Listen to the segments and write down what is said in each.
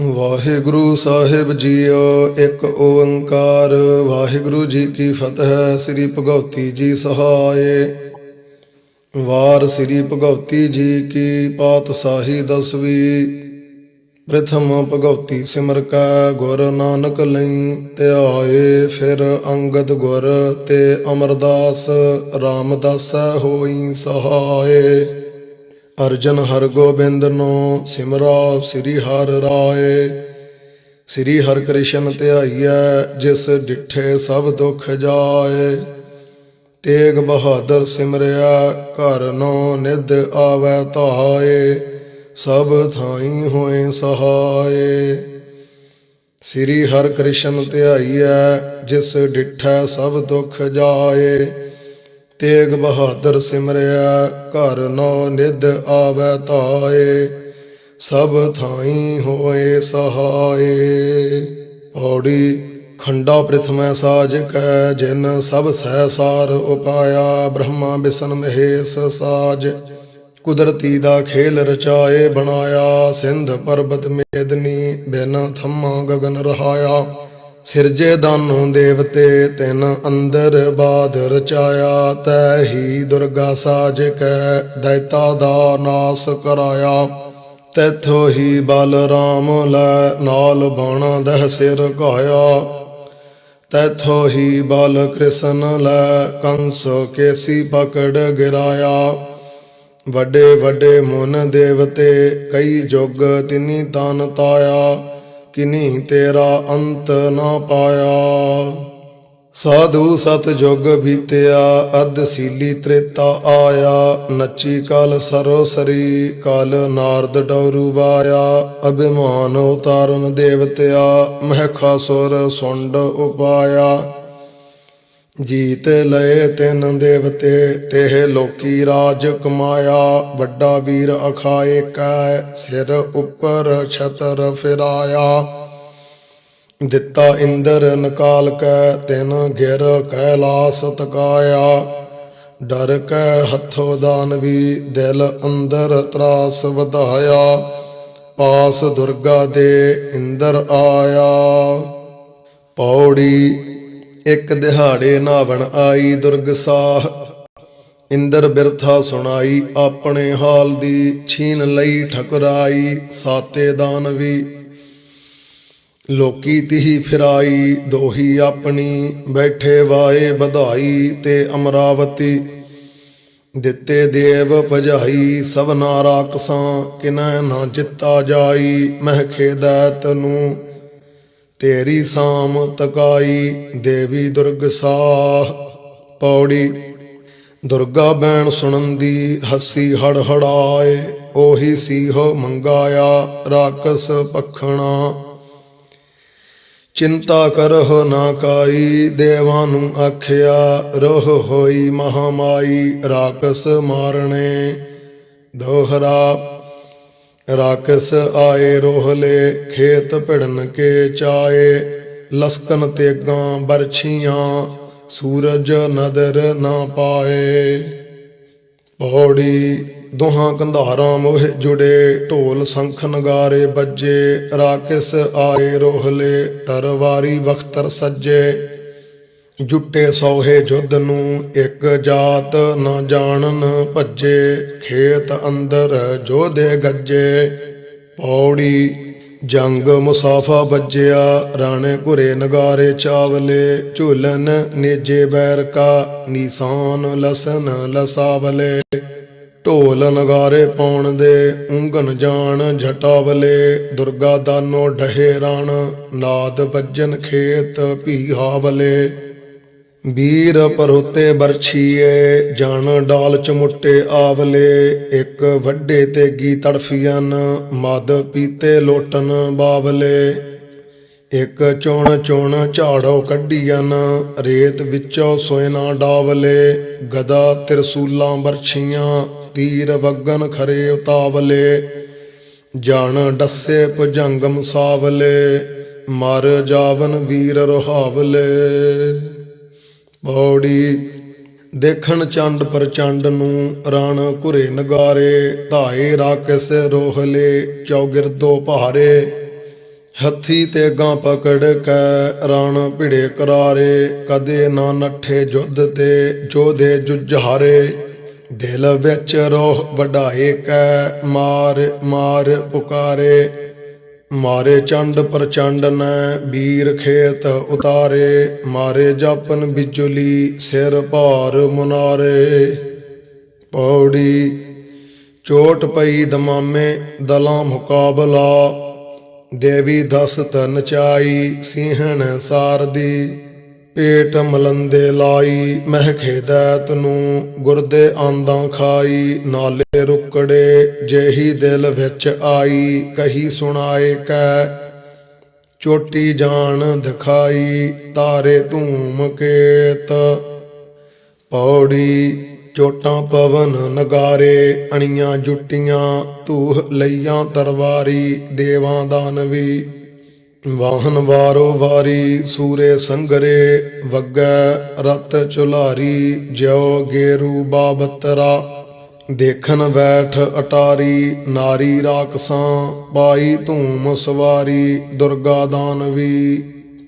ਵਾਹਿਗੁਰੂ ਸਾਹਿਬ JIO, ਇੱਕ ਓੰਕਾਰ। ਵਾਹਿਗੁਰੂ ਜੀ ਕੀ ਫਤਿਹ, ਸ੍ਰੀ ਭਗਉਤੀ ਜੀ ਸਹਾਏ। ਵਾਰ ਸ੍ਰੀ ਭਗਉਤੀ ਜੀ ਕੀ ਪਾਤਸ਼ਾਹੀ ਦਸਵੀਂ। ਪ੍ਰਥਮ ਭਗਉਤੀ ਸਿਮਰ ਕੈ, ਗੁਰ ਨਾਨਕ ਲਈ ਧਿਆਏ। ਫਿਰ ਅੰਗਦ ਗੁਰ ਤੇ ਅਮਰਦਾਸ, ਰਾਮਦਾਸ ਹੋਈ ਸਹਾਏ। ਅਰਜਨ ਹਰ ਗੋਬਿੰਦ ਨੂੰ ਸਿਮਰਾ ਸ੍ਰੀ ਹਰ ਰਾਏ। ਸ੍ਰੀ ਹਰਿ ਕ੍ਰਿਸ਼ਨ ਧਿਆਈਐ, ਜਿਸ ਡਿਠੇ ਸਭ ਦੁੱਖ ਜਾਏ। ਤੇਗ ਬਹਾਦਰ ਸਿਮਰਿਆ ਘਰ ਨੋ ਨਿਧ ਆਵੈ ਧਾਏ, ਸਭ ਥਾਈ ਹੋਏ ਸਹਾਏ। ਸ੍ਰੀ ਹਰ ਕ੍ਰਿਸ਼ਨ ਧਿਆਈਐ, ਜਿਸ ਡਿਠੈ ਸਭ ਦੁੱਖ ਜਾਏ। ਤੇਗ ਬਹਾਦਰ ਸਿਮਰਿਆ, ਘਰ ਨੋ ਨਿਧ ਆਵੈ ਧਾਏ, ਸਭ ਥਾਈ ਹੋਏ ਸਹਾਏ। ਔੜੀ ਖੰਡਾ ਪ੍ਰਥਮੈ ਸਾਜ ਕੈ, ਜਿਨ ਸਭ ਸਹਿ ਸਾਰ ਉਪਾਇਆ, ਬ੍ਰਹਮਾ ਬਿਸ਼ਨ ਮਹੇਸ਼ ਸਾਜ। ਕੁਦਰਤੀ ਦਾ ਖੇਲ ਰਚਾਏ, ਬਣਾਇਆ, ਸਿੰਧ ਪਰਬਤ ਮੇਦਨੀ, ਬਿਨ ਥੰਮਾ ਗਗਨ ਰਹਾਇਆ। ਸਿਰਜੇ ਦਾਨੋਂ ਦੇਵਤੇ ਤਿਨ ਅੰਦਰ ਬਾਦ ਰਚਾਇਆ ਤੈ ਹੀ ਦੁਰਗਾ ਸਾਜ ਕੈ ਦੈਤਾ ਦਾ ਨਾਸ ਕਰਾਇਆ। ਤੈਥੋ ਹੀ ਬਲ ਰਾਮ ਲੈ ਨਾਲ ਬਾਣਾ ਦਹ ਸਿਰ ਘਾਇਆ। ਤੈਥੋ ਹੀ ਬਲ ਕ੍ਰਿਸ਼ਨ ਲੈ ਕੰਸ ਕੇਸੀ ਪਕੜ ਗਿਰਾਇਆ। ਵੱਡੇ ਵੱਡੇ ਮਨ ਦੇਵਤੇ, ਕਈ ਜੁਗ ਤਿਨੀ ਤਨ ਤਾਇਆ। ਕਿਨੀ ਤੇਰਾ ਅੰਤ ਨਾ ਪਾਇਆ। ਸਾਧੂ ਸਤ ਜੁਗ ਬੀਤਿਆ ਅਦ ਸੀਲੀ ਤ੍ਰੇਤਾ ਆਇਆ। ਨੱਚੀ ਕਲ ਸਰੋਸਰੀ, ਕਲ ਨਾਰਦ ਡੌਰੂ ਵਾਇਆ। ਅਭਿਮਾਨ ਉਤਾਰਨ ਦੇਵਤਿਆ ਮਹਿਖਾਸੁਰ ਸੁੰਡ ਉਪਾਇਆ। ਜੀਤ ਲਏ ਤਿੰਨ ਦੇਵਤੇ, ਤੇਹ ਲੋਕੀ ਰਾਜ ਕਮਾਇਆ। ਵੱਡਾ ਵੀਰ ਅਖਾਏ ਕੈ, ਸਿਰ ਉੱਪਰ ਛਤਰ ਫਿਰਾਇਆ। ਦਿੱਤਾ ਇੰਦਰ ਨਕਾਲ ਕੈ, ਤਿਨ ਗਿਰ ਕੈਲਾਸ ਤਕਾਇਆ। ਡਰ ਕੈ ਹੱਥੋਂ ਦਾਨਵੀ ਦਿਲ ਅੰਦਰ ਤਰਾਸ ਵਧਾਇਆ। ਪਾਸ ਦੁਰਗਾ ਦੇ ਇੰਦਰ ਆਇਆ। ਪੌੜੀ ਇੱਕ ਦਿਹਾੜੇ ਨਾਵਣ ਆਈ ਦੁਰਗ ਸਾਹ। ਇੰਦਰ ਬਿਰਥਾ ਸੁਣਾਈ, ਆਪਣੇ ਹਾਲ ਦੀ ਛੀਨ ਲਈ ਠਕਰਾਈ, ਸਾਤੇ ਦਾਨਵੀ ਲੋਕੀ ਤਿਹੀ ਫਿਰਾਈ, ਦੋਹੀ ਆਪਣੀ, ਬੈਠੇ ਵਾਏ ਵਧਾਈ ਤੇ ਅਮਰਾਵਤੀ। ਦਿੱਤੇ ਦੇਵ ਭਜਾਈ, ਸਭਨਾ ਰਾਕਸਾਂ, ਕਿਨੈ ਨਾ ਜਿੱਤਾ ਜਾਈ, ਮਹਿ ਖੇਦੈ ਨੂੰ ਤੇਰੀ ਸਾਮ ਤਕਾਈ ਦੇਵੀ ਦੁਰਗ ਸਾਹ ਪੌੜੀ। ਦੁਰਗਾ ਬੈਣ ਸੁਣਨ ਦੀ ਹੱਸੀ ਹੜ ਹੜਾਏ ਉਹੀ ਸੀਹੋ ਮੰਗਾਇਆ ਰਾਕਸ ਪਖਣਾ। ਚਿੰਤਾ ਕਰਹੁ ਨਾ ਕਾਈ, ਦੇਵਾਂ ਨੂੰ ਆਖਿਆ ਰੋਹ ਹੋਈ ਮਹਾਮਾਈ ਰਾਕਸ ਮਾਰਣੇ ਦੋਹਰਾ ਰਾਕਸ ਆਏ ਰੋਹਲੇ ਖੇਤ ਭਿੜਨ ਕੇ ਚਾਏ। ਲਸਕਨ ਤੇਗਾਂ ਬਰਛੀਆਂ, ਸੂਰਜ ਨਦਰ ਨਾ ਪਾਏ। ਪੌੜੀ ਦੋਹਾਂ ਕੰਧਾਰਾਂ ਮੋਹ ਜੁੜੇ, ਢੋਲ ਸੰਖ ਨਗਾਰੇ ਵੱਜੇ। ਰਾਕਸ ਆਏ ਰੋਹਲੇ ਤਰਵਾਰੀ ਵਖਤਰ ਸੱਜੇ। ਜੁੱਟੇ ਸੋਹੇ ਜੁੱਧ ਨੂੰ ਇੱਕ ਜਾਤ ਨਾ ਜਾਣਨ ਭੱਜੇ, ਖੇਤ ਅੰਦਰ ਜੋਧੇ ਗੱਜੇ। ਪੌੜੀ ਜੰਗ ਮੁਸਾਫਾ ਵੱਜਿਆ, ਰਾਣੇ ਘੁਰੇ ਨਗਾਰੇ ਚਾਵਲੇ। ਝੂਲਨ ਨੇਜੇ ਬੈਰ ਕਾ ਨੀਸਾਨ ਲਸਨ ਲਸਾਵਲੇ। ਢੋਲ ਨਗਾਰੇ ਪਾਉਣ ਦੇ ਉਂਗਨ ਜਾਣ ਝਟਾਵਲੇ। ਦੁਰਗਾ ਦਾਨੋ ਡਹੇ ਰਣ, ਨਾਦ ਵੱਜਨ ਖੇਤ ਪੀਹਾਵਲੇ ਵੀਰ ਪਰੋਤੇ ਬਰਛੀਏ ਜਣ ਡਾਲ ਚਮੁੱਟੇ ਆਵਲੇ, ਇੱਕ ਵੱਡੇ ਤੇਗੀ ਤੜਫੀਆਂ ਮਦ ਪੀਤੇ ਲੋਟਨ ਬਾਵਲੇ। ਇੱਕ ਚੁਣ ਚੁਣ ਝਾੜੋ ਕੱਢੀਆਂ ਰੇਤ ਵਿੱਚੋਂ ਸੋਇਨਾ ਡਾਵਲੇ। ਗਦਾ ਤਿਰਸੂਲਾਂ ਬਰਛੀਆਂ, ਤੀਰ ਵਗਨ ਖਰੇ ਉਤਾਵਲੇ। ਜਾਣ ਡੱਸੇ ਭੁਜੰਗਮ ਸਾਵਲੇ, ਮਰ ਜਾਵਨ ਵੀਰ ਰੋਹਾਵਲੇ। ਬੌੜੀ ਦੇਖਣ ਚੰਡ ਪ੍ਰਚੰਡ ਨੂੰ ਰਣ ਘੁਰੇ ਨਗਾਰੇ, ਧਾਏ ਰਾਕਸ ਰੋਹਲੇ ਚੌਗਿਰਦੋ ਭਾਰੇ। ਹੱਥੀ ਤੇ ਗਾਂ ਪਕੜ ਕੈ ਰਣ ਭਿੜੇ ਕਰਾਰੇ, ਕਦੇ ਨਾ ਨੱਠੇ ਜੁੱਧ ਤੇ ਜੋਧੇ ਜੁਝਾਰੇ। ਦਿਲ ਵਿੱਚ ਰੋਹ ਵਢਾਏ ਕੈ ਮਾਰ ਮਾਰ ਪੁਕਾਰੇ ਮਾਰੇ ਚੰਡ ਪ੍ਰਚੰਡ ਨੈ ਵੀਰ ਖੇਤ ਉਤਾਰੇ, ਮਾਰੇ ਜਾਪਨ ਬਿਜੁਲੀ ਸਿਰ ਭਾਰ ਮੁਨਾਰੇ। ਪੌੜੀ ਚੋਟ ਪਈ ਦਮਾਮੇ, ਦਲਾਂ ਮੁਕਾਬਲਾ, ਦੇਵੀ ਦਸ ਤਨ ਚਾਈ ਸਿੰਘਣ ਸਾਰਦੀ। ਪੇਟ ਮਲੰਦੇ ਲਾਈ ਮਹਿ ਦੈਤ ਨੂੰ ਗੁਰਦੇ ਆਂਦਾਂ ਖਾਈ, ਨਾਲੇ ਰੁਕੜੇ ਜੇਹੀ ਦਿਲ ਵਿੱਚ ਆਈ, ਕਹੀ ਸੁਣਾਏ ਕੈ, ਚੋਟੀ ਜਾਣ ਦਿਖਾਈ, ਤਾਰੇ ਧੂਮ ਕੇਤ। ਪੌੜੀ ਚੋਟਾਂ ਪਵਨ ਨਗਾਰੇ, ਅਣੀਆਂ ਜੁੱਟੀਆਂ ਤੂਹ ਲਈਆਂ ਤਰਵਾਰੀ, ਦੇਵਾਂ ਦਾਨਵੀ। ਵਾਹਨ ਵਾਰੋ ਵਾਰੀ ਸੂਰੇ ਸੰਗਰੇ, ਵੱਗੈ ਰਤ ਚੁਲਾਰੀ ਜਿਉ ਗੇਰੂ ਬਾਬਤਰਾ। ਦੇਖਣ ਬੈਠ ਅਟਾਰੀ, ਨਾਰੀ ਰਾਕਸਾਂ, ਪਾਈ ਧੂਮ ਸਵਾਰੀ, ਦੁਰਗਾ ਦਾਨਵੀ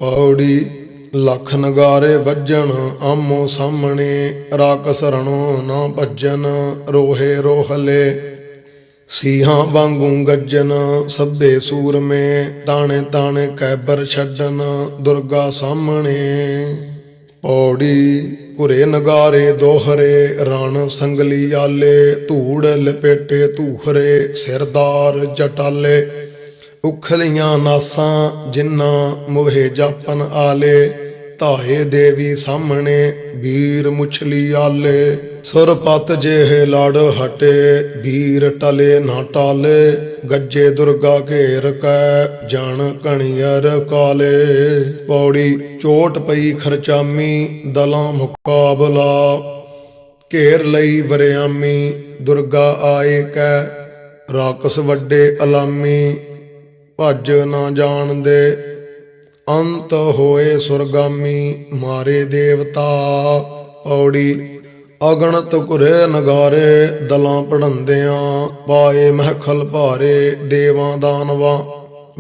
ਪੌੜੀ, ਲੱਖ ਨਗਾਰੇ ਵੱਜਣ, ਆਮੋ ਸਾਹਮਣੇ, ਰਾਕਸ ਰਣੋ ਨਾ ਭੱਜਨ, ਰੋਹੇ ਰੋਹਲੇ। ਸੀਹਾਂ ਵਾਂਗੂ ਗੱਜਨ ਸਭੇ ਸੂਰਮੇ ਤਾਣੇ ਤਾਣੇ ਕੈਬਰ ਛੱਡਨ ਦੁਰਗਾ ਸਾਹਮਣੇ। ਪੌੜੀ ਘੁਰੇ ਨਗਾਰੇ ਦੋਹਰੇ, ਰਣ ਸੰਗਲੀ ਆਲੇ, ਧੂੜ ਲਪੇਟੇ ਧੂਹਰੇ, ਸਿਰਦਾਰ ਜਟਾਲੇ। ਉਖਲੀਆਂ ਨਾਸਾਂ ਜਿਨ੍ਹਾਂ ਮੋਹੇ ਜਾਪਨ ਆਲੇ ਧਾਏ ਦੇਵੀ ਸਾਹਮਣੇ, ਵੀਰ ਮੁਛਲੀ ਆਲੇ। ਸੁਰਪਤ ਜਿਹੇ ਲੜ ਹਟੇ, ਵੀਰ ਟਲੇ ਨਾ ਟਾਲੇ। ਗੱਜੇ ਦੁਰਗਾ ਘੇਰ ਕੈ, ਜਣ ਕਣੀਅਰ ਕਾਲੇ। ਪੌੜੀ ਚੋਟ ਪਈ ਖਰਚਾਮੀ, ਦਲਾਂ ਮੁਕਾਬਲਾ। ਘੇਰ ਲਈ ਵਰਿਆਮੀ, ਦੁਰਗਾ ਆਏ ਕੈ, ਰਾਕਸ ਵੱਡੇ ਅਲਾਮੀ। ਭੱਜ ਨਾ ਜਾਣਦੇ ਅੰਤ ਹੋਏ ਸੁਰਗਾਮੀ, ਮਾਰੇ ਦੇਵਤਾ, ਪੌੜੀ, ਅਗਣਤ ਘੁਰੇ ਨਗਾਰੇ, ਦਲਾਂ ਪੜੰਦਿਆਂ ਪਾਏ ਮਹਿਖਲ ਭਾਰੇ, ਦੇਵਾਂ ਦਾਨਵਾਂ,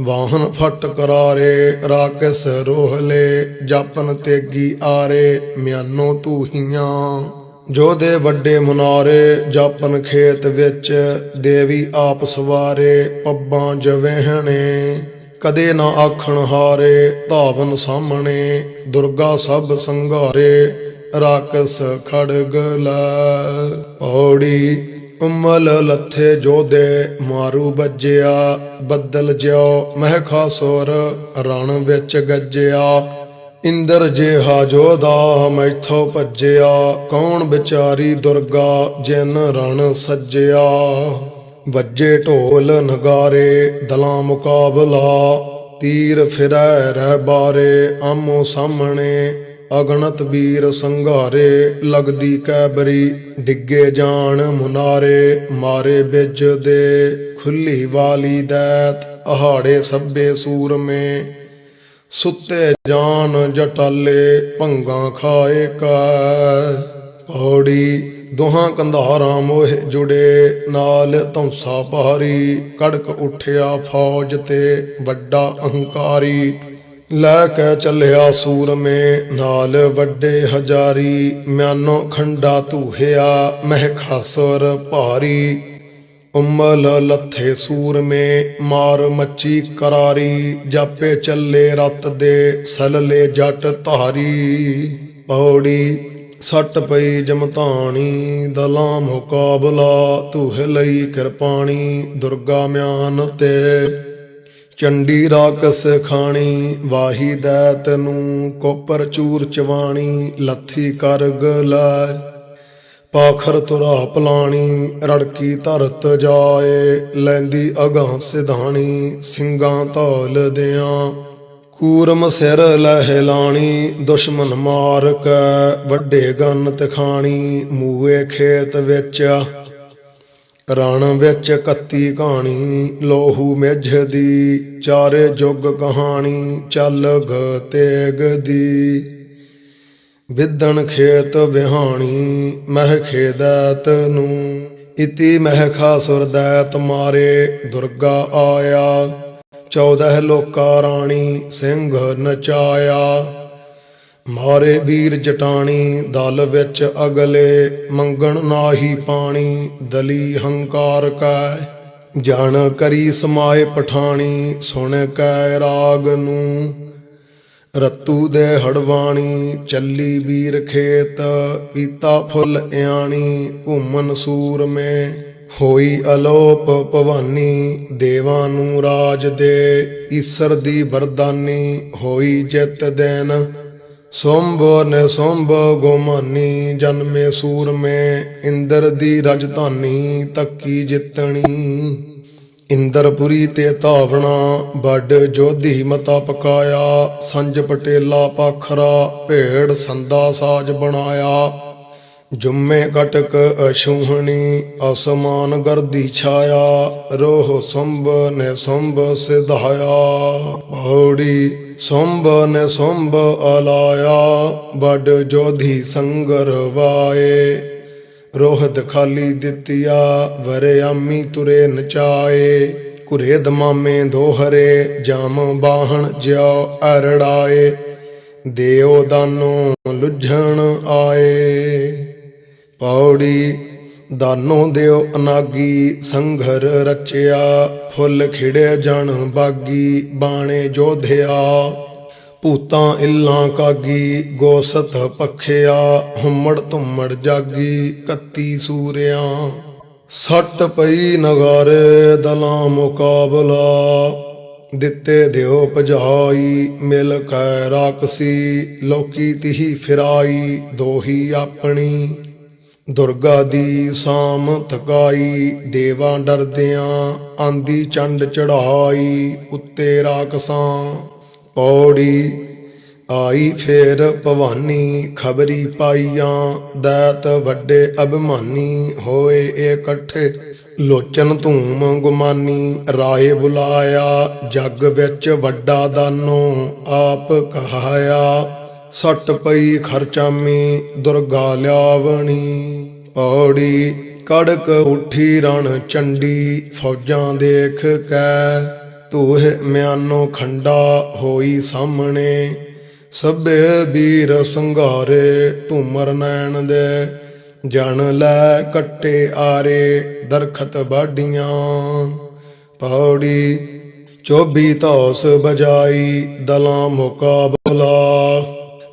ਵਾਹਨ ਫਟ ਕਰਾਰੇ, ਰਾਕਸ ਰੋਹਲੇ ਜਾਪਨ ਤੇਗੀ ਆਰੇ, ਮਿਆਨੋ ਤੂਹੀਆਂ। ਜੋ ਦੇ ਵੱਡੇ ਮੁਨਾਰੇ, ਜਾਪਨ ਖੇਤ ਵਿੱਚ, ਦੇਵੀ ਆਪ ਸਵਾਰੇ, ਪੱਬਾਂ ਜਵਹਿਣੇ। ਕਦੇ ਨਾ ਆਖਣ ਹਾਰੇ, ਧਾਵਨ ਸਾਹਮਣੇ, ਦੁਰਗਾ ਸਭ ਸੰਘਾਰੇ, ਰਾਕਸ ਖੜਗ ਲੈ। ਪੌੜੀ ਉਮਲ ਲੱਥੇ ਜੋਦੇ ਮਾਰੂ ਵੱਜਿਆ, ਬੱਦਲ ਜਿਉ ਮਹਿਖਾ ਸੁਰ, ਰਣ ਵਿੱਚ ਗੱਜਿਆ। ਇੰਦਰ ਜਿਹਾ ਜੋਦਾ ਮੈਥੋਂ ਭੱਜਿਆ, ਕੌਣ ਵਿਚਾਰੀ ਦੁਰਗਾ, ਜਿਨ ਰਣ ਸੱਜਿਆ। ਵੱਜੇ ਢੋਲ ਨਗਾਰੇ, ਦਲਾਂ ਮੁਕਾਬਲਾ, ਤੀਰ ਫਿਰੈ ਰਹਿ ਬਾਰੇ, ਆਮੋ ਸਾਹਮਣੇ, ਅਗਣਤ ਵੀਰ ਸੰਘਾਰੇ, ਲਗਦੀ ਕੈਬਰੀ, ਡਿੱਗੇ ਜਾਣ ਮੁਨਾਰੇ, ਮਾਰੇ ਬਿਜ ਦੇ, ਖੁੱਲੀ ਵਾਲੀ ਦੈਤ, ਅਹਾੜੇ ਸੱਬੇ ਸੂਰਮੇ। ਸੁੱਤੇ ਜਾਨ ਜਟਾਲੇ, ਭੰਗਾ ਖਾਏ ਕਾ, ਪੌੜੀ ਦੋਹਾਂ ਕੰਧਾਰਾਂ ਮੋਹ ਜੁੜੇ, ਨਾਲ ਧੌਂਸਾ ਭਾਰੀ, ਕੜਕ ਉਠਿਆ ਫੌਜ ਤੇ ਵੱਡਾ ਅਹੰਕਾਰੀ। ਲੈ ਕੇ ਚੱਲਿਆ ਸੂਰਮੇ, ਨਾਲ ਵੱਡੇ ਹਜ਼ਾਰੀ। ਮਿਆਨੋ ਖੰਡਾ ਧੂਹਿਆ ਮਹਿ ਖਾਸਰ ਭਾਰੀ। ਉਮਲ ਲੱਥੇ ਸੂਰਮੇ, ਮਾਰ ਮੱਚੀ ਕਰਾਰੀ। ਜਾਪੇ ਚੱਲੇ ਰਤ ਦੇ, ਸਲਲੇ ਜੱਟ ਧਾਰੀ। ਪੌੜੀ ਸੱਟ ਪਈ ਜਮਤਾਣੀ ਦਲਾਂ ਮੁਕਾਬਲਾ, ਧੂਹ ਲਈ ਕਿਰਪਾਣੀ ਦੁਰਗਾ ਮਿਆਨ ਤੇ ਚੰਡੀ ਰਾਕਸ ਖਾਣੀ, ਵਾਹੀ ਦੈਤ ਨੂੰ ਕੋਪਰ ਚੂਰ ਚਵਾਣੀ, ਲੱਥੀ ਕਰ ਲੈ। ਪਾਖਰ ਤੁਰਾ ਪਲਾਣੀ, ਰੜਕੀ ਧਰਤ ਜਾਏ, ਲੈਂਦੀ ਅਗਾਂ ਸਿਧਾਣੀ, ਸਿੰਘਾਂ ਧੌਲ ਦਿਆਂ। ਕੂਰਮ ਸਿਰ ਲਹਿ ਲਾਣੀ, ਦੁਸ਼ਮਨ ਮਾਰ ਕੈ ਵੱਡੇ ਗੰਨ ਤਖਾਣੀ ਮੂਏ ਖੇਤ ਵਿੱਚ ਰਣ ਵਿੱਚ ਕੱਤੀ ਕਹਾਣੀ ਲੋਹੂ ਮਿਝ ਦੀ ਚਾਰੇ ਜੁਗ ਕਹਾਣੀ, ਚੱਲ ਗ ਤੇਗ ਦੀ। ਵਿਦਣ ਖੇਤ ਵਿਹਾਣੀ, ਮਹਿ ਖੇਦਤ ਨੂੰ, ਇਤੀ ਮਹਿ ਖਾਸੁਰ ਦੈਤ ਮਾਰੇ ਦੁਰਗਾ ਆਇਆ। ਚੌਦਹ ਲੋਕਾ ਰਾਣੀ ਸਿੰਘ ਨਚਾਇਆ। ਮਾਰੇ ਵੀਰ ਜਟਾਣੀ, ਦਲ ਵਿੱਚ ਅਗਲੇ ਮੰਗਣ ਨਾਹੀ ਪਾਣੀ, ਦਲੀ ਹੰਕਾਰ ਕੈ। ਜਾਣ ਕਰੀ ਸਮਾਏ ਪਠਾਣੀ, ਸੁਣ ਕੈ ਰਾਗ ਨੂੰ। ਰਤੂ ਦੇ ਹੜਵਾਣੀ, ਚੱਲੀ ਵੀਰ ਖੇਤ, ਪੀਤਾ ਫੁੱਲ ਇਆਣੀ ਘੁੰਮਨ ਸੂਰ ਮੇ ਹੋਈ ਅਲੋਪ ਭਵਾਨੀ, ਦੇਵਾਂ ਨੂੰ ਰਾਜ ਦੇ, ਈਸ਼ਰ ਦੀ ਵਰਦਾਨੀ ਹੋਈ ਜਿਤ ਦੇਨ ਸੋੰਭ ਨੇ ਸੋੰਭ ਗੋਮਾਨੀ, ਜਨਮੇ ਸੂਰਮੇ, ਇੰਦਰ ਦੀ ਰਜਧਾਨੀ ਤੱਕੀ ਜਿੱਤਣੀ। ਇੰਦਰਪੁਰੀ ਤੇ ਧਾਵਣਾ ਵੱਡ ਜੋਧੀ ਮਤਾ ਪਕਾਇਆ, ਸੰਜ ਪਟੇਲਾ ਪਾਖਰਾ, ਭੇੜ ਸੰਦਾ ਸਾਜ ਬਣਾਇਆ। ਜੁਮੇ ਕਟਕ ਅਸ਼ੂਹਣੀ, ਅਸਮਾਨ ਗਰਦੀ ਛਾਇਆ, ਰੋਹ ਸੰਭ ਨੇ ਸੰਭ ਸਿਧਾਇਆ। ਪੌੜੀ ਸੰਭ ਨੇ ਸੰਭ ਅਲਾਇਆ, ਵੱਡ ਜੋਧੀ ਸੰਗਰ ਵਾਏ। ਰੋਹਤ ਖਾਲੀ ਦਿੱਤੀਆ ਵਰਿਆਮੀ ਤੁਰੇ ਨਚਾਏ। ਕੁਰੇ ਦਮਾਮੇ ਦੋਹਰੇ, ਜਾਮ ਬਾਹਣ ਜਿਉ ਅਰੜਾਏ। ਦੇਉ ਦਾਨੋ ਲੁਝਣ ਆਏ। ਪੌੜੀ, ਦਾਨੋ ਦਿਓ ਅਨਾਗੀ, ਸੰਘਰ ਰਚਿਆ, ਫੁੱਲ ਖਿੜੇ ਜਣ ਬਾਗੀ, ਬਾਣੇ ਜੋਧਿਆ। ਭੂਤਾਂ ਇੱਲਾਂ ਕਾਗੀ ਗੋਸਤ ਪਖਿਆ, ਹੁਮੜ ਧੁੰਮੜ ਜਾਗੀ, ਕੱਤੀ ਸੂਰਿਆਂ। ਸੱਟ ਪਈ ਨਗਾਰੇ, ਦਲਾਂ ਮੁਕਾਬਲਾ, ਦਿੱਤੇ ਦਿਓ ਭਜਾਈ, ਮਿਲ ਕੈ ਰਾਕਸੀ ਲੋਕੀ ਤਿਹੀ ਫਿਰਾਈ, ਦੋਹੀ ਆਪਣੀ। ਦੁਰਗਾ ਦੀ ਸਾਮ ਥਕਾਈ, ਦੇਵਾਂ ਡਰਦਿਆਂ ਆਂਦੀ ਚੰਡ ਚੜਾਈ ਉੱਤੇ ਰਾਕਸਾਂ ਪੌੜੀ। ਆਈ ਫੇਰ ਭਵਾਨੀ, ਖਬਰੀ ਪਾਈਆਂ, ਦਾਤ ਵੱਡੇ ਅਭਿਮਾਨੀ, ਹੋਏ ਇਕੱਠੇ ਲੋਚਨ ਧੂਮ ਗੁਮਾਨੀ, ਰਾਏ ਬੁਲਾਇਆ, ਜੱਗ ਵਿੱਚ ਵੱਡਾ ਦਾਨੋ ਆਪ ਕਹਾਇਆ। ਸੱਟ ਪਈ ਖਰਚਾਮੀ, ਦੁਰਗਾ ਲਿਆਵਣੀ। ਪੌੜੀ, ਕੜਕ ਉਠੀ ਰਣ ਚੰਡੀ, ਫੌਜਾਂ ਦੇਖ ਕੈ, ਤੂਹ ਮਿਆਨੋ ਖੰਡਾ ਹੋਈ ਸਾਹਮਣੇ। ਸਭੇ ਵੀਰ ਸੰਘਾਰੇ ਧੂਮਰ ਨੈਣ ਦੇ, ਜਣ ਲੈ ਕੱਟੇ ਆਰੇ ਦਰਖਤ ਬਾਡੀਆਂ ਪੌੜੀ, ਚੋਬੀ ਧੌਸ ਬਜਾਈ ਦਲਾਂ ਮੁਕਾਬਲਾ।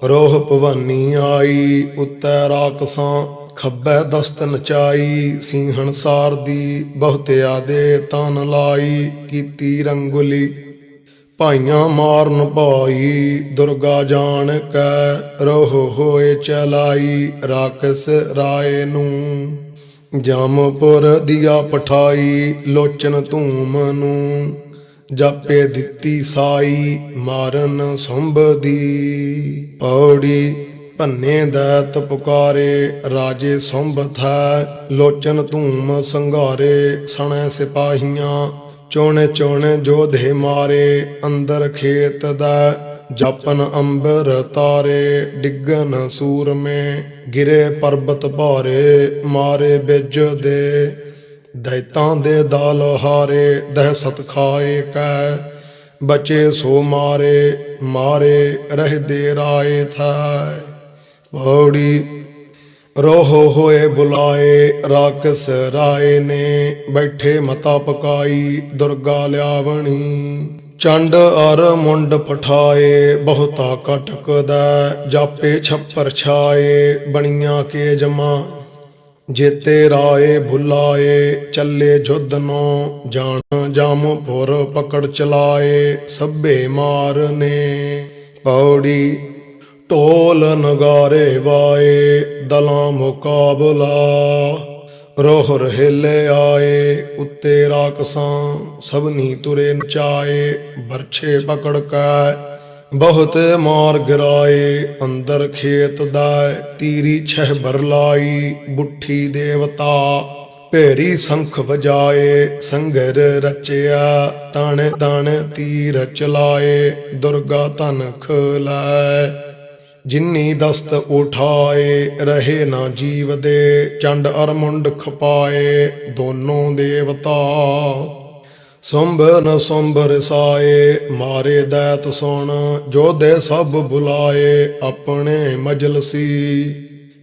ਰੋਹ ਭਵਾਨੀ ਆਈ, ਉੱਤੈ ਰਾਕਸਾਂ ਖੱਬੈ ਦਸਤ ਨਚਾਈ ਸਿੰਘਣ ਸਾਰ ਦੀ ਬਹੁਤਿਆ ਦੇ ਤਨ ਲਾਈ, ਕੀਤੀ ਰੰਗੁਲੀ ਭਾਈਆਂ ਮਾਰਨ ਭਾਈ, ਦੁਰਗਾ ਜਾਣ ਕੈ ਰੋਹ ਹੋਏ ਚਲਾਈ, ਰਾਕਸ ਰਾਏ ਨੂੰ ਜਮਪੁਰ ਦੀਆ ਪਠਾਈ, ਲੋਚਨ ਧੂਮ ਨੂੰ ਜਾਪੇ ਦਿੱਤੀ ਸਾਈ ਮਾਰਨ ਸੰਭ ਦੀ ਪੌੜੀ ਭੰਨੇ ਦਾਤ ਪੁਕਾਰੇ, ਰਾਜੇ ਸੰਭ ਥੈ, ਲੋਚਨ ਧੂਮ ਸੰਘਾਰੇ, ਸਣੇ ਸਿਪਾਹੀਆਂ, ਚੋਣੇ ਚੋਣੇ ਜੋਧੇ ਮਾਰੇ, ਅੰਦਰ ਖੇਤ ਦਾ ਜਪਨ ਅੰਬਰ ਤਾਰੇ, ਡਿੱਗਨ ਸੂਰਮੇ, ਗਿਰੇ ਪਰਬਤ ਭਾਰੇ, ਮਾਰੇ ਬਿਜ ਦੇ। ਦੈਤਾਂ ਦੇ ਦਾਲ ਹਾਰੇ ਦਹਿਸਤ ਖਾਏ ਕੈ। ਬਚੇ ਸੋ ਮਾਰੇ ਮਾਰੇ ਰਹਦੇ ਰਾਏ ਥੈ। ਪੌੜੀ ਰੋਹ ਹੋਏ ਬੁਲਾਏ, ਰਾਕਸ ਰਾਏ ਨੇ ਬੈਠੇ ਮਤਾ ਪਕਾਈ, ਦੁਰਗਾ ਲਿਆਵਣੀ। ਚੰਡ ਅਰ ਮੁੰਡ ਪਠਾਏ, ਬਹੁਤਾ ਕਟਕ ਦਾ ਜਾਪੇ ਛੱਪਰ ਛਾਏ, ਬਣੀਆਂ ਕੇ ਜਮਾ। ਜੇਤੇ ਰਾਏ ਭੁਲਾਏ, ਚੱਲੇ ਜੁਧ ਨੋ ਜਾਣ ਜਾਮਪੁਰ ਪਕੜ ਚਲਾਏ, ਸਭੇ ਮਾਰਨੇ ਪੌੜੀ। ਢੋਲ ਨਗਾਰੇ ਵਾਏ, ਦਲਾਂ ਮੁਕਾਬਲਾ। ਰੋਹ ਰਹਿਲੇ ਆਏ, ਉੱਤੇ ਰਾਕਸਾਂ ਸਭਨੀ ਤੁਰੇ ਨਚਾਏ ਬਰਛੇ ਪਕੜ ਕੈ ਬਹੁਤ ਮਾਰ ਗਿਰਾਏ ਅੰਦਰ ਖੇਤ ਦਾ ਤੀਰੀ ਛਹ ਬਰਲਾਈ ਬੁੱਠੀ ਦੇਵਤਾ, ਭੇਰੀ ਸੰਖ ਵਜਾਏ, ਸੰਗਰ ਰਚਿਆ, ਤਣ ਤਣ ਤੀਰ ਚਲਾਏ ਦੁਰਗਾ ਧਨ ਖਲਾਏ ਜਿੰਨੀ ਦਸਤ ਉਠਾਏ, ਰਹੇ ਨਾ ਜੀਵ ਦੇ ਚੰਡ ਅਰ ਮੁੰਡ ਖਪਾਏ, ਦੋਨੋਂ ਦੇਵਤਾ। ਸੁੰਭ ਨ ਸੁੰਭ ਰਸਾਏ ਮਾਰੇ ਦੈਤ ਸੁਣ, ਜੋਧੇ ਸਭ ਬੁਲਾਏ, ਆਪਣੇ ਮਜਲਸੀ।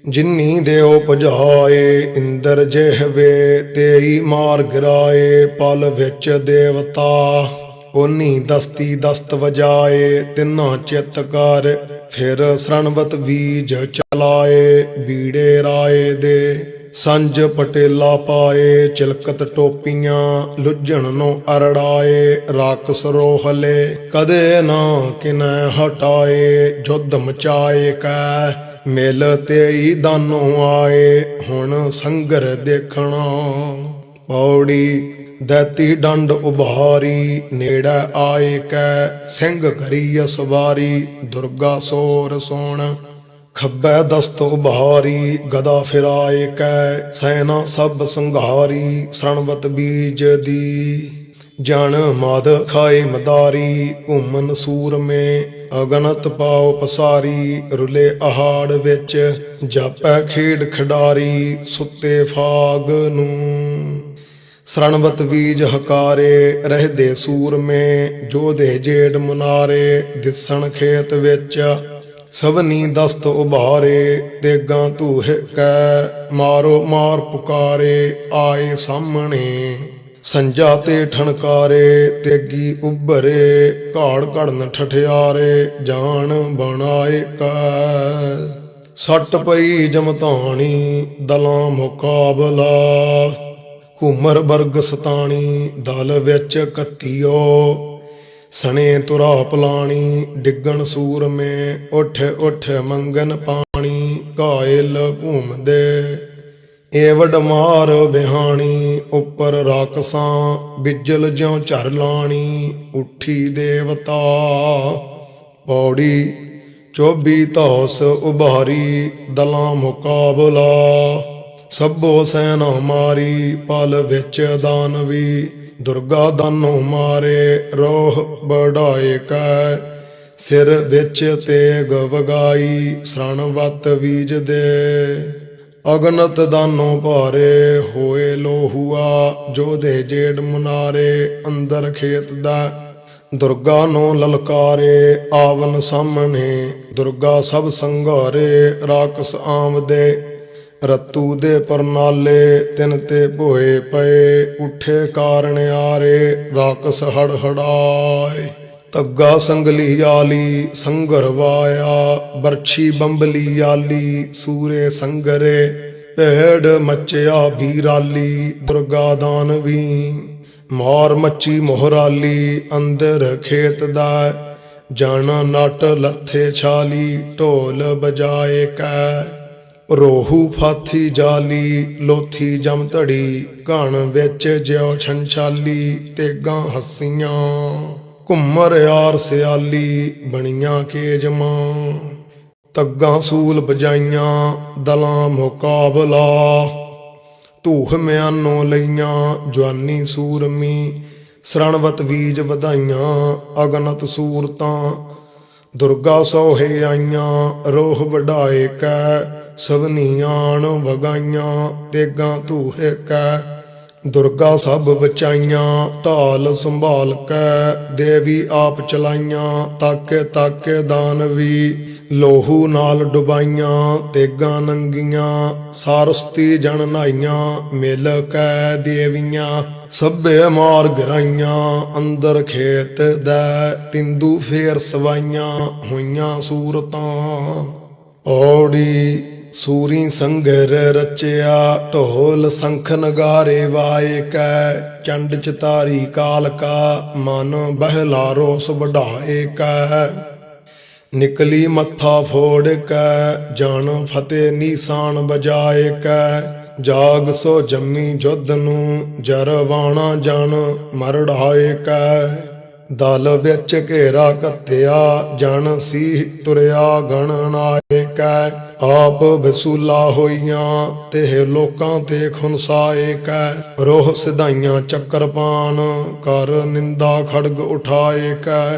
ਜਿਨੀ ਦੇ ਉਪਜਾਏ, ਇੰਦਰ ਜਿਹਵੇ ਤੇਈ ਮਾਰ ਗਿਰਾਏ ਪਲ ਵਿੱਚ ਦੇਵਤਾ। ਓਨੀ ਦਸਤੀ ਦਸਤ ਵਜਾਏ, ਤਿੰਨਾ ਚਿੱਤ ਕਰ, ਫਿਰ ਸਰਣਵਤ ਬੀਜ ਚਲਾਏ, ਬੀੜੇ ਰਾਏ ਦੇ। ਸੰਜ ਪਟੇਲਾ ਪਾਏ, ਚਿਲਕਤ ਟੋਪੀਆਂ ਲੁੱਝਣ ਨੂੰ ਅਰੜਾਏ, ਰਾਕਸ ਰੋਹਲੇ ਕਦੇ ਨਾ ਕਿਨੈ ਹਟਾਏ, ਜੁੱਧ ਮਚਾਏ ਕੈ ਮਿਲ ਤੇਈ ਦਾਨੋਂ ਆਏ, ਹੁਣ ਸੰਗਰ ਦੇਖਣਾ। ਪੌੜੀ ਦੈਤੀ ਡੰਡ ਉਭਾਰੀ, ਨੇੜੇ ਆਏ ਕੈ ਸਿੰਘ ਕਰੀ ਅਸਵਾਰੀ, ਦੁਰਗਾ ਸੋਰ ਸੋਣ। ਖੱਬੈ ਦਸਤੋ ਬਹਾਰੀ, ਗਦਾ ਫਿਰਾਏ ਕੈ ਸੈਨਾ ਸਭ ਸੰਘਾਰੀ, ਸਰਣਵਤ ਬੀਜ ਦੀ। ਜਨ ਮਦ ਖਾਏ ਮਦਾਰੀ, ਘੁੰਮਨ ਸੂਰ ਮੇ ਅਗਨਤ ਪਾਉ ਪਸਾਰੀ, ਰੁਲੇ ਅਹਾੜ ਵਿੱਚ ਜਾਪੈ ਖੇਡ ਖਿਡਾਰੀ, ਸੁੱਤੇ ਫਾਗ ਨੂੰ। ਸਰਣਵਤ ਬੀਜ ਹਕਾਰੇ, ਰਹਿਦੇ ਸੂਰ ਮੇ ਦੇ ਜੇਡ ਮੁਨਾਰੇ, ਦਿਸਣ ਖੇਤ ਵਿੱਚ ਸਭਨੀ ਦਸਤ ਉਭਾਰੇ, ਤੇਗਾਂ ਧੂਹ ਕੈ ਮਾਰੋ ਮਾਰ ਪੁਕਾਰੇ, ਆਏ ਸਾਹਮਣੇ। ਸੰਜਾ ਤੇ ਠਣਕਾਰੇ, ਤੇਗੀ ਉਭਰੇ, ਘਾੜ ਘੜਨ ਠਠਿਆਰੇ ਜਾਣ ਬਣਾਏ ਕੈ ਸੱਟ ਪਈ ਜਮਤਾਣੀ, ਦਲਾਂ ਮੁਕਾਬਲਾ। ਘੂਮਰ ਵਰਗ ਸਤਾਣੀ, ਦਲ ਵਿੱਚ ਕੱਤਿਓ। ਸਣੇ ਤੁਰਾ ਪਲਾਣੀ, ਡਿੱਗਣ ਸੂਰ ਮੇ, ਉੱਠ ਉੱਠ ਮੰਗਨ ਪਾਣੀ ਕਾਇਲ ਘੂਮਦੇ। ਏਵਡ ਮਾਰ ਬਿਹਾਣੀ ਉੱਪਰ ਰਾਕਸਾਂ, ਬਿਜਲ ਜਿਉ ਝਰ ਲਾਣੀ, ਉੱਠੀ ਦੇਵਤਾ। ਪੌੜੀ, ਚੋਬੀ ਧੌਸ ਉਭਾਰੀ, ਦਲਾਂ ਮੁਕਾਬਲਾ। ਸਭੋ ਸੈਨਾ ਮਾਰੀ, ਪਲ ਵਿੱਚ ਦਾਨਵੀ। ਦੁਰਗਾ ਦਾਨੋ ਮਾਰੇ ਰੋਹ ਬੜਾਏ ਕੈ। ਸਿਰ ਵਿੱਚ ਤੇਗ ਵਗਾਈ ਸ਼ਰਣਵਤ ਬੀਜ ਦੇ। ਅਗਨਤ ਦਾਨੋ ਭਾਰੇ, ਹੋਏ ਲੋਹੁਆ, ਜੋਧੇ ਜੇੜ ਮੁਨਾਰੇ, ਅੰਦਰ ਖੇਤ ਦਾ। ਦੁਰਗਾ ਨੂੰ ਲਲਕਾਰੇ, ਆਵਨ ਸਾਹਮਣੇ। ਦੁਰਗਾ ਸਭ ਸੰਘਾਰੇ, ਰਾਕਸ ਆਮਦੇ। ਰਤੂ ਦੇ ਪਰਨਾਲੇ ਤਿਨ ਤੇ ਭੋਏ ਪਏ, ਉਠੇ ਕਾਰਣ ਆਰੇ, ਰਾਕਸ ਹੜ ਹੜਾਏ ਤੱਗਾ ਸੰਗਲੀ ਆਲੀ, ਸੰਗਰ ਵਾਇਆ, ਬਰਛੀ ਬੰਬਲੀ ਆਲੀ, ਸੂਰੇ ਸੰਗਰੇ ਭੇੜ ਮੱਚਿਆ ਵੀਰਾਲੀ, ਦੁਰਗਾ ਦਾਨਵੀ ਮਾਰ ਮੱਚੀ ਮੋਹਰਾਲੀ, ਅੰਦਰ ਖੇਤ ਦਾ, ਜਾਣਾ ਨਟ ਲੱਥੇ ਛਾਲੀ, ਢੋਲ ਬਜਾਏ ਕੈ। ਰੋਹੂ ਫਾਥੀ ਜਾਲੀ, ਲੋਥੀ ਜਮ ਧੜੀ, ਘਣ ਵਿੱਚ ਜਿਉ ਛੰਛਾਲੀ ਤੇਗਾਂ ਹੱਸੀਆਂ। ਘੁੰਮਰ ਯਾਰ ਸਿਆਲੀ, ਬਣੀਆਂ ਕੇਜਮਾਂ ਤੱਗਾਂ ਸੂਲ ਬਜਾਈਆਂ, ਦਲਾਂ ਮੁਕਾਬਲਾ। ਧੂਹ ਮਿਆਨੋਂ ਲਈਆਂ, ਜਵਾਨੀ ਸੂਰਮੀ, ਸਰਣਵਤ ਬੀਜ ਵਧਾਈਆਂ, ਅਗਨਤ ਸੂਰਤਾਂ। ਦੁਰਗਾ ਸੋਹੇ ਆਈਆਂ, ਰੋਹ ਵਢਾਏ ਕੈ ਸਭਨੀਆਣ ਵਗਾਈਆਂ, ਤੇਗਾਂ ਧੂਹੇ ਕੈ ਦੁਰਗਾ ਸਭ ਬਚਾਈਆਂ, ਢਾਲ ਸੰਭਾਲ ਕੈ। ਦੇਵੀ ਆਪ ਚਲਾਈਆਂ, ਤਾਕੇ ਤਾਕੇ ਦਾਨਵੀ ਲੋਹੂ ਨਾਲ ਡੁਬਾਈਆਂ, ਤੇਗਾਂ ਨੰਗੀਆਂ। ਸਾਰਸਤੀ ਜਣ ਨਾਈਆਂ, ਮਿਲ ਕੈ ਦੇਵੀਆਂ। ਸਭੇ ਮਾਰ ਗਰਾਈਆਂ, ਅੰਦਰ ਖੇਤ ਦਾ, ਤਿੰਦੂ ਫੇਰ ਸਵਾਈਆਂ। ਹੋਈਆਂ ਸੂਰਤਾਂ ਔੜੀ ਸੂਰੀ ਸੰਗਰ ਰਚਿਆ, ਢੋਲ ਸੰਖ ਨਗਾਰੇ ਵਾਏ ਕੈ, ਚੰਡ ਚਤਾਰੀ ਕਾਲਕਾ ਮਨ ਬਹਿਲਾਰੋ ਰੋਸ ਕੈ। ਨਿਕਲੀ ਮੱਥਾ ਫੋੜ ਕੈ, ਜਨ ਫਤਿਹ ਨੀਸਾਨ ਬਜਾਏ ਕੈ। ਜਾਗ ਸੋ ਜੰਮੀ ਜੁੱਧ ਨੂੰ, ਜਰਵਾਣਾ ਜਨ ਮਰੜਾਏ ਕੈ। ਦਲ ਵਿੱਚ ਘੇਰਾ ਕੱਤਿਆ, ਜਣ ਸੀ ਤੁਰਿਆ ਗਣਨਾਏ ਕੈ, ਆਪ ਵਸੂਲਾ ਹੋਈਆਂ, ਤੇ ਲੋਕਾਂ ਤੇ ਖੁਨਸਾਏ ਕੈ। ਰੋਹ ਸਿਧਾਈਆਂ ਚੱਕਰਪਾਨ ਕਰ ਨਿੰਦਾ ਖੜਗ ਉਠਾਏ ਕੈ।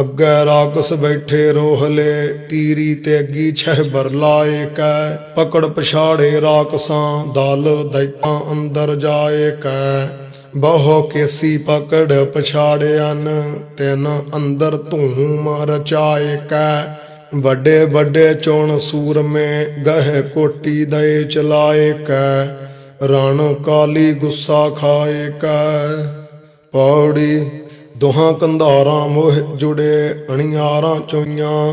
ਅੱਗੇ ਰਾਕਸ ਬੈਠੇ ਰੋਹਲੇ ਤੀਰੀ ਤੇ ਅੱਗੀ ਛਹ ਬਰਲਾਏ ਕੈ। ਪਕੜ ਪਛਾੜੇ ਰਾਕਸਾਂ, ਦਲ ਦੈਤਾਂ ਅੰਦਰ ਜਾਏ ਕੈ। ਬਹੁ ਕੇਸੀ ਪਕੜ ਪਛਾੜਿਆਨ, ਤਿਨ ਅੰਦਰ ਧੂਮ ਰਚਾਏ ਕੈ। ਵੱਡੇ ਵੱਡੇ ਚੋਣ ਸੂਰਮੇ ਗਹਿ ਕੋਟੀ ਦਏ ਚਲਾਏ ਕੈ। ਰਣ ਕਾਲੀ ਗੁੱਸਾ ਖਾਏ ਕੈ। ਪੌੜੀ ਦੋਹਾਂ ਕੰਧਾਰਾਂ ਮੋਹ ਜੁੜੇ, ਅਣਿਆਰਾਂ ਚੋਈਆਂ।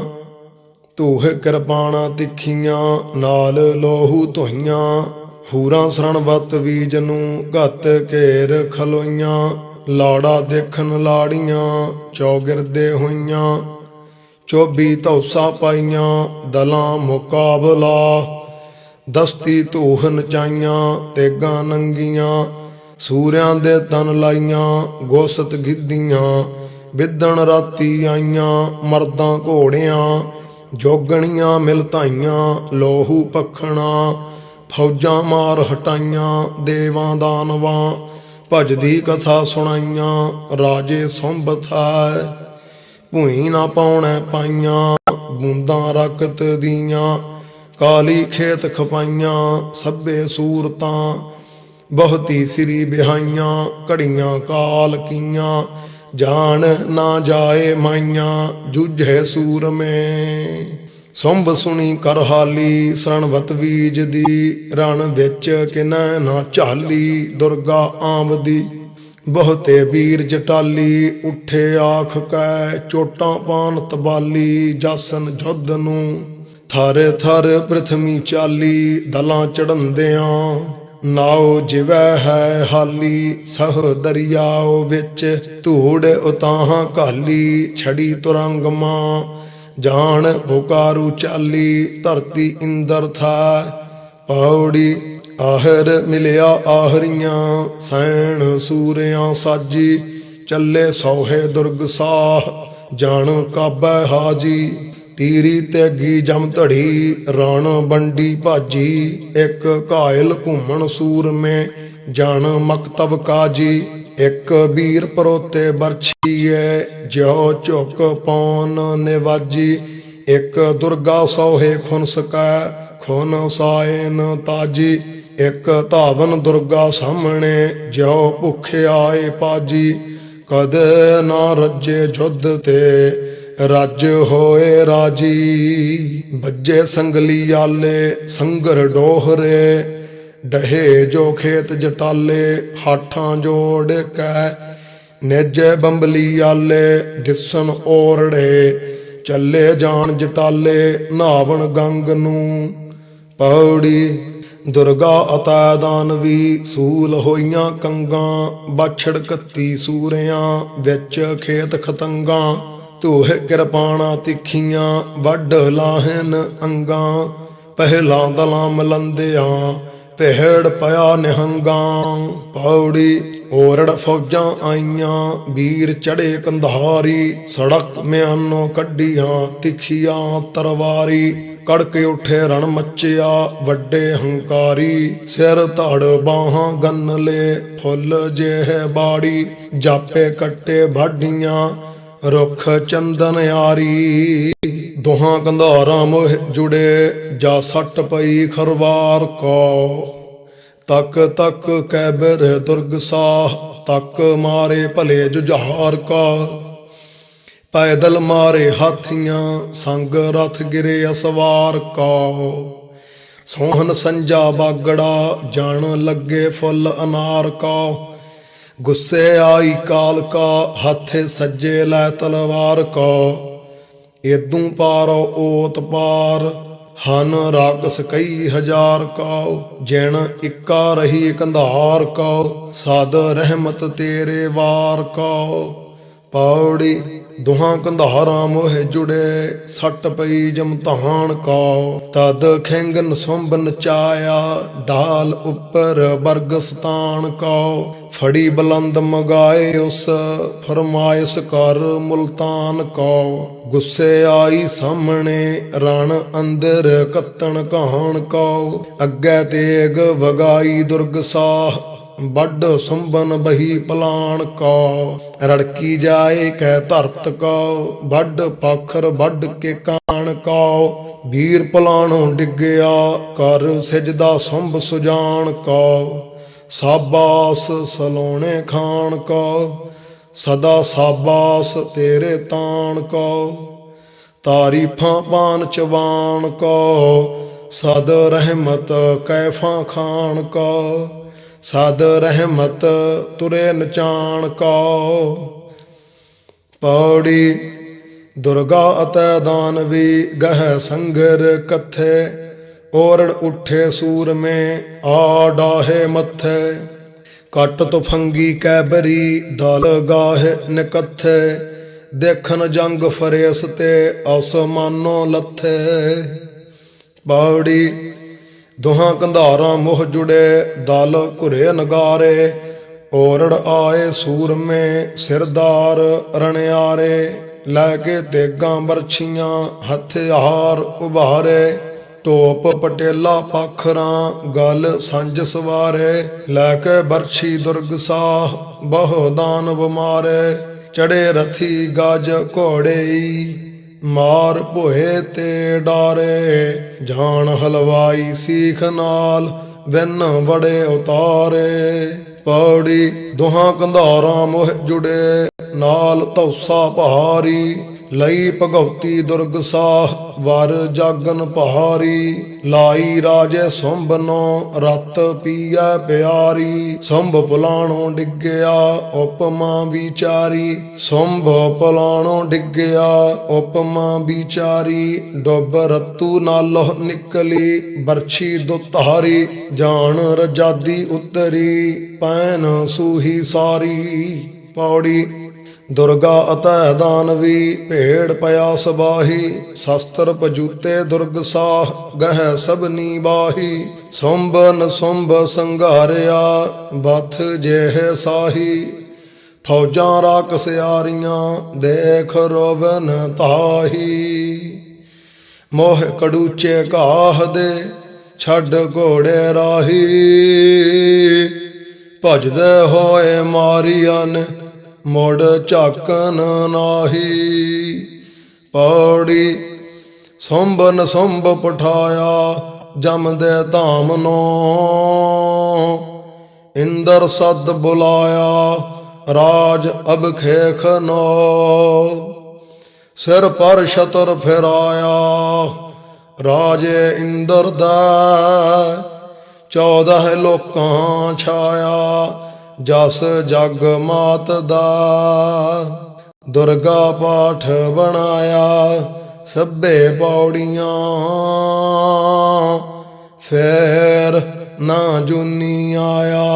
ਧੂਹ ਕਿਰਪਾਣਾ ਤਿੱਖੀਆਂ, ਨਾਲ ਲੋਹੂ ਧੋਈਆਂ। ਹੂਰਾਂ ਸਰਣਵਤ ਬੀਜ ਨੂੰ ਘਤ ਘੇਰ ਖਲੋਈਆਂ, ਲਾੜਾ ਦੇਖਣ ਲਾੜੀਆਂ, ਚੌਗਿਰਦੇ ਹੋਈਆਂ। ਚੋਬੀ ਧੌਸਾ ਪਾਈਆਂ, ਦਲਾਂ ਮੁਕਾਬਲਾ। ਦਸਤੀ ਧੂਹ ਨਚਾਈਆਂ, ਤੇਗਾਂ ਨੰਗੀਆਂ। ਸੂਰਿਆਂ ਦੇ ਤਨ ਲਾਈਆਂ, ਗੋਸਤ ਗਿੱਧੀਆਂ। ਵਿਦਣ ਰਾਤੀ ਆਈਆਂ, ਮਰਦਾਂ ਘੋੜਿਆਂ। ਜੋਗਣੀਆਂ ਮਿਲ ਧਾਈਆਂ, ਲੋਹੂ ਪਖਣਾ। ਫੌਜਾਂ ਮਾਰ ਹਟਾਈਆਂ, ਦੇਵਾਂ ਦਾਨਵਾਂ ਭਜਦੀ ਕਥਾ ਸੁਣਾਈਆਂ, ਰਾਜੇ ਸੰਭਥਾ ਭੂਈ ਨਾ ਪਾਉਣੈ ਪਾਈਆਂ, ਬੂੰਦਾਂ ਰਕਤ ਦੀਆਂ, ਕਾਲੀ ਖੇਤ ਖਪਾਈਆਂ, ਸਭੇ ਸੂਰਤਾਂ। ਬਹੁਤੀ ਸ੍ਰੀ ਬਿਹਾਈਆਂ ਘੜੀਆਂ ਕਾਲ ਕੀਆਂ, ਜਾਣ ਨਾ ਜਾਏ ਮਾਈਆਂ, ਜੂਝੇ ਸੂਰਮੇ। ਸੰਭ ਸੁਣੀ ਕਰਹਾਲੀ ਸਰਣਵਤ ਬੀਜ ਦੀ, ਰਣ ਵਿੱਚ ਕਿਨੈ ਨਾ ਝਾਲੀ, ਦੁਰਗਾ ਆਮਦੀ। ਬਹੁਤੇ ਵੀਰ ਜਟਾਲੀ, ਉਠੇ ਆਖ ਕੈ, ਚੋਟਾਂ ਪਾਨ ਤਬਾਲੀ, ਜਾਸਨ ਜੁੱਧ ਨੂੰ। ਥਰ ਥਰ ਪ੍ਰਥਮੀ ਚਾਲੀ, ਦਲਾਂ ਚੜੰਦਿਆਂ। ਨਾਉ ਜਿਵੈ ਹੈ ਹਾਲੀ, ਸਹ ਦਰਿਆਓ ਵਿੱਚ ਧੂੜ ਉਤਾਹਾਂ ਘਾਲੀ, ਛੜੀ ਤੁਰੰਗਮਾ। ਜਾਣ ਪੁਕਾਰੂ ਚਾਲੀ, ਧਰਤੀ ਇੰਦਰ ਥਾ ਪੌੜੀ ਆਹਰ ਮਿਲਿਆ ਆਹਰੀਆਂ, ਸੈਣ ਸੂਰਿਆਂ ਸਾਜੀ। ਚੱਲੇ ਸੋਹੇ ਦੁਰਗ ਸਾਹ, ਜਾਣ ਕਾਬੈ ਹਾਜੀ। ਤੀਰੀ ਤੇਗੀ ਜਮ ਧੜੀ, ਰਣ ਬੰਡੀ ਭਾਜੀ। ਇੱਕ ਘਾਇਲ ਘੁੰਮਣ ਸੂਰ ਮੇ ਜਾਣ ਮਕਤਬ ਕਾਜੀ। ਇਕ ਵੀਰ ਪਰੋਤੇ ਬਰਛੀਏ, ਜਿਉ ਝੁਕ ਪੌਨ ਨਿਵਾਜੀ। ਇੱਕ ਦੁਰਗਾ ਸੋਹੇ ਖੁਨ ਸਕੈ, ਖੁਨ ਸਾਇਨ ਤਾਜੀ। ਇੱਕ ਧਾਵਨ ਦੁਰਗਾ ਸਾਹਮਣੇ, ਜਿਉ ਭੁੱਖੇ ਆਏ ਪਾਜੀ। ਕਦ ਨਾ ਰੱਜੇ ਜੁੱਧ ਤੇ, ਰੱਜ ਹੋਏ ਰਾਜੀ। ਬੱਜੇ ਸੰਗਲੀ ਆਲੇ, ਸੰਗਰ ਡੋਹਰੇ। ਡਹੇ ਜੋ ਖੇਤ ਜਟਾਲੇ, ਹਾਠਾਂ ਜੋੜ ਕੈ ਨੇਜੇ ਬੰਬਲੀ ਆਲੇ, ਦਿਸਣ ਓਰੜੇ, ਚੱਲੇ ਜਾਣ ਜਟਾਲੇ, ਨਾਵਣ ਗੰਗ ਨੂੰ ਪੌੜੀ, ਦੁਰਗਾ ਅਤਾ ਦਾਨਵੀ ਸੂਲ ਹੋਈਆਂ ਕੰਗਾਂ, ਬਾਛੜ ਕੱਤੀ ਸੂਰਿਆਂ ਵਿੱਚ ਖੇਤ ਖਤੰਗਾਂ, ਧੂਹ ਕਿਰਪਾਣਾ ਤਿੱਖੀਆਂ, ਵੱਢ ਲਾਹਨ ਅੰਗਾਂ, ਪਹਿਲਾਂ ਦਲਾਂ ਮਲੰਦਿਆਂ ਪਹਿੜ ਪਿਆ ਨਿਹੰਗਾਂ। ਪੌੜੀ ਓਰੜ ਫੌਜਾਂ ਆਈਆਂ, ਵੀਰ ਚੜੇ ਕੰਧਾਰੀ। ਸੜਕ ਮਿਆਨੋਂ ਕੱਢੀਆਂ ਤਿੱਖੀਆਂ ਤਰਵਾਰੀ। ਕੜਕੇ ਉੱਠੇ ਰਣ ਮੱਚਿਆ ਵੱਡੇ ਹੰਕਾਰੀ। ਸਿਰ ਧੜ ਬਾਹਾਂ ਗੰਨਲੇ ਫੁੱਲ ਜਿਹੇ ਬਾੜੀ। ਜਾਪੇ ਕੱਟੇ ਬਾਡੀਆਂ ਰੁੱਖ ਚੰਦਨ ਆਰੀ। ਦੋਹਾਂ ਕੰਧਾਰਾਂ ਮੋਹ ਜੁੜੇ, ਜਾ ਸੱਟ ਪਈ ਖਰਵਾਰ ਕੋ। ਤੱਕ ਤੱਕ ਕੈਬਰ ਦੁਰਗ ਸਾਹ, ਤੱਕ ਮਾਰੇ ਭਲੇ ਜੁਝਾਰ ਕਾ। ਪੈਦਲ ਮਾਰੇ ਹਾਥੀਆਂ, ਸੰਗ ਰਥ ਗਿਰੇ ਅਸਵਾਰ ਕਾ। ਸੋਹਣ ਸੰਜਾ ਬਾਗੜਾ, ਜਾਣ ਲੱਗੇ ਫੁੱਲ ਅਨਾਰ ਕਾ। ਗੁੱਸੇ ਆਈ ਕਾਲ ਕਾ ਹੱਥੇ ਸੱਜੇ ਲੈ ਤਲਵਾਰ ਕਾ। ਏਦੂ ਪਾਰ ਓਤ ਪਾਰ, ਹਨ ਰਾਕਸ ਕਈ ਹਜ਼ਾਰ ਕਾ ਜਿਣ ਇੱਕਾ ਰਹੀ ਕੰਧਾਰ ਕਾ ਸਦ ਰਹਿਮਤ ਤੇਰੇ ਵਾਰ ਕਾ ਪੌੜੀ ਦੁਹਾਂ ਕੰਧਾਰਾਂ ਮੋਹ ਜੁੜੇ, ਸੱਟ ਪਈ ਜਮਧਾਨ ਕਾ ਤਦ ਖੈਂਗਨ ਸੁੰਭ ਚਾਇਆ ਢਾਲ ਉੱਪਰ ਬਰਗ ਸਤਾਨ ਕਾ ਫੜੀ ਬਲੰਦ ਮਗਾਏ ਉਸ ਫਰਮਾਇਸ ਕਰ ਮੁਲਤਾਨ ਕਾ ਗੁੱਸੇ ਆਈ ਸਾਹਮਣੇ, ਰਣ ਅੰਦਰ ਕੱਤਣ ਕਹਾਣ ਕਾ ਅੱਗੇ ਤੇਗ ਵਗਾਈ ਦੁਰਗ ਸਾਹ ਵੱਡ ਸੁੰਬਨ ਬਹੀ ਪਲਾਣ ਕੋ, ਰੜਕੀ ਜਾਏ ਕਹਿ ਧਰਤ ਕੋ, ਵੱਡ ਪਖਰ ਵੱਡ ਕੇ ਕਾਣ ਕੋ, ਵੀਰ ਪਲਾਣੋਂ ਡਿੱਗਿਆ ਕਰ ਸਜਦਾ ਸੁੰਭ ਸੁਜਾਨ ਕੋ, ਸਾਬਾਸ ਸਲੋਣੇ ਖਾਣ ਕੋ, ਸਦਾ ਸਾਬਾਸ ਤੇਰੇ ਤਾਣ ਕੋ, ਤਾਰੀਫਾਂ ਪਾਨ ਚਵਾਨ ਕੋ, ਸਦ ਰਹਿਮਤ ਕੈਫਾਂ ਖਾਨ ਕੋ। ਸਦ ਰਹਿਮਤ ਤੁਰੇ ਨਚਾਣ ਕੋ। ਪੌੜੀ ਦੁਰਗਾ ਅਤੈ ਦਾਨਵੀ ਗਹਿ ਸੰਗਰ ਕਥੇ। ਓਰੜ ਉੱਠੇ ਸੂਰ ਮੇ ਆ ਡਾਹੇ ਮੱਥੇ। ਕੱਟ ਤੁਫੰਗੀ ਕੈਬਰੀ, ਦਲ ਗਾਹ ਨਿਕਥੇ। ਦੇਖਨ ਜੰਗ ਫਰੇਸ ਤੇ ਅਸਮਾਨੋ ਲੱਥੇ। ਬਾਵੜੀ ਦੋਹਾਂ ਕੰਧਾਰਾਂ ਮੁਹ ਜੁੜੇ, ਦਲ ਘੁਰੇ ਨਗਾਰੇ ਓਰੜ ਆਏ ਸੂਰਮੇ ਸਿਰਦਾਰ ਰਣਿਆਰੇ, ਲੈ ਕੇ ਤੇਗਾਂ ਬਰਛੀਆਂ ਹਥਿਆਰ ਉਭਾਰੇ, ਟੋਪ ਪਟੇਲਾ ਪਖਰਾਂ ਗਲ ਸੰਜ ਸਵਾਰੇ, ਲੈ ਕੇ ਬਰਛੀ ਦੁਰਗ ਸਾਹ ਬਹੁ ਦਾਨਵ ਮਾਰੇ, ਚੜੇ ਰਥੀ ਗਜ ਘੋੜੇਈ। ਮਾਰ ਭੋਏ ਤੇ ਡਾਰੇ, ਜਾਣ ਹਲਵਾਈ ਸੀਖ ਨਾਲ, ਵਿਨ ਬੜੇ ਉਤਾਰੇ। ਪੌੜੀ ਦੋਹਾਂ ਕੰਧਾਰਾਂ ਮੋਹ ਜੁੜੇ, ਨਾਲ ਤੌਸਾ ਪਹਾਰੀ ਲਈ ਭਗਉਤੀ ਦੁਰਗ ਸਾਹ, ਵਰ ਜਾਗਨ ਪਹਾਰੀ, ਲਾਈ ਰਾਜੇ ਸੁੰਭ ਨੋ ਰਤ ਪੀਐ ਪਿਆਰੀ, ਸੁੰਭ ਪੁਲਾਣੋਂ ਡਿੱਗਿਆ, ਉਪਮਾ ਵਿਚਾਰੀ, ਸੁੰਭ ਪੁਲਾਣੋਂ ਡਿੱਗਿਆ, ਉਪਮਾ ਵਿਚਾਰੀ, ਡੁੱਬ ਰਤੂ ਨਾਲੋਂ ਨਿਕਲੀ, ਬਰਛੀ ਦੁਤਾਰੀ, ਜਾਣ ਰਜਾਦੀ ਉਤਰੀ, ਪੈਨ ਸੂਹੀ ਸਾਰੀ, ਪੌੜੀ ਦੁਰਗਾ ਅਤੈ ਦਾਨਵੀ ਭੇੜ ਪਿਆ ਸਬਾਹੀ ਸ਼ਸਤਰ ਪਜੂਤੇ ਦੁਰਗ ਸਾਹ, ਗਹਿ ਸਭਨੀ ਬਾਹੀ ਸੁੰਬਨ ਸੁੰਬ ਸੰਘਾਰਿਆ, ਬਥ ਜੇਹ ਸਾਹੀ। ਫੌਜਾਂ ਰਾਕ ਸਿਆਰੀਆਂ, ਦੇਖ ਰੋਵਨ ਤਾਹੀ ਮੋਹ ਕੜੂਚੇ ਕਾਹ ਦੇ, ਛੱਡ ਘੋੜੇ ਰਾਹੀ। ਭਜਦੇ ਹੋਏ ਮਾਰੀਆਂ ਮੁੜ ਝਾਕਨ ਨਾਹੀ। ਪੌੜੀ ਸੰਭਨ ਸੰਭ ਪਠਾਇਆ ਜਮਦੇ ਧਾਮ ਨੋ। ਇੰਦਰ ਸਦ ਬੁਲਾਇਆ, ਰਾਜ ਅਬ ਨੋ। ਸਿਰ ਪਰ ਛਤਰ ਫਿਰਾਇਆ, ਰਾਜੇ ਇੰਦਰ ਦਾ ਚੌਦਹ ਲੋਕਾਂ ਛਾਇਆ। ਜਸ ਜਗ ਮਾਤ ਦਾ। ਦੁਰਗਾ ਪਾਠ ਬਣਾਇਆ, ਸਭੇ ਪੌੜੀਆਂ। ਫੇਰ ਨਾ ਜੁਨੀ ਆਇਆ,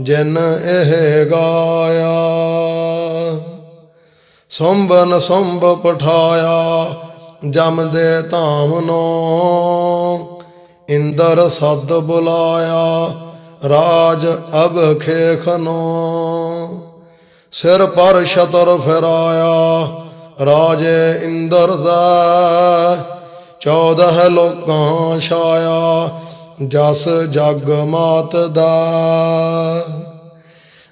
ਜਿਨ ਇਹ ਗਾਇਆ। ਸੰਬਨ ਸੰਭ ਪਠਾਇਆ, ਜਮ ਦੇ ਧਾਮ ਨੋ। ਇੰਦਰ ਸਦ ਬੁਲਾਇਆ ਰਾਜ ਅਬ ਖੇਖਨੋ। ਸਿਰ ਪਰ ਛਤਰ ਫਿਰਾਇਆ, ਰਾਜੇ ਇੰਦਰ ਦਾ। ਚੌਦਹ ਲੋਕਾਂ ਛਾਇਆ, ਜਸ ਜਗ ਮਾਤ ਦਾ।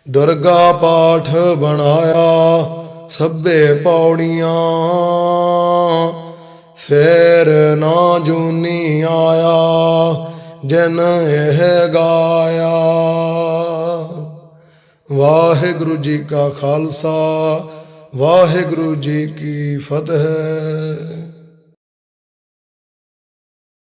ਦੁਰਗਾ ਪਾਠ ਬਣਾਇਆ, ਸਭੇ ਪੌੜੀਆਂ। ਫੇਰ ਨਾ ਜੂਨੀ ਆਇਆ ਜਨ ਇਹ ਗਾਇਆ। ਵਾਹਿਗੁਰੂ ਜੀ ਕਾ ਖਾਲਸਾ ਵਾਹਿਗੁਰੂ ਜੀ ਕੀ ਫਤਿਹ।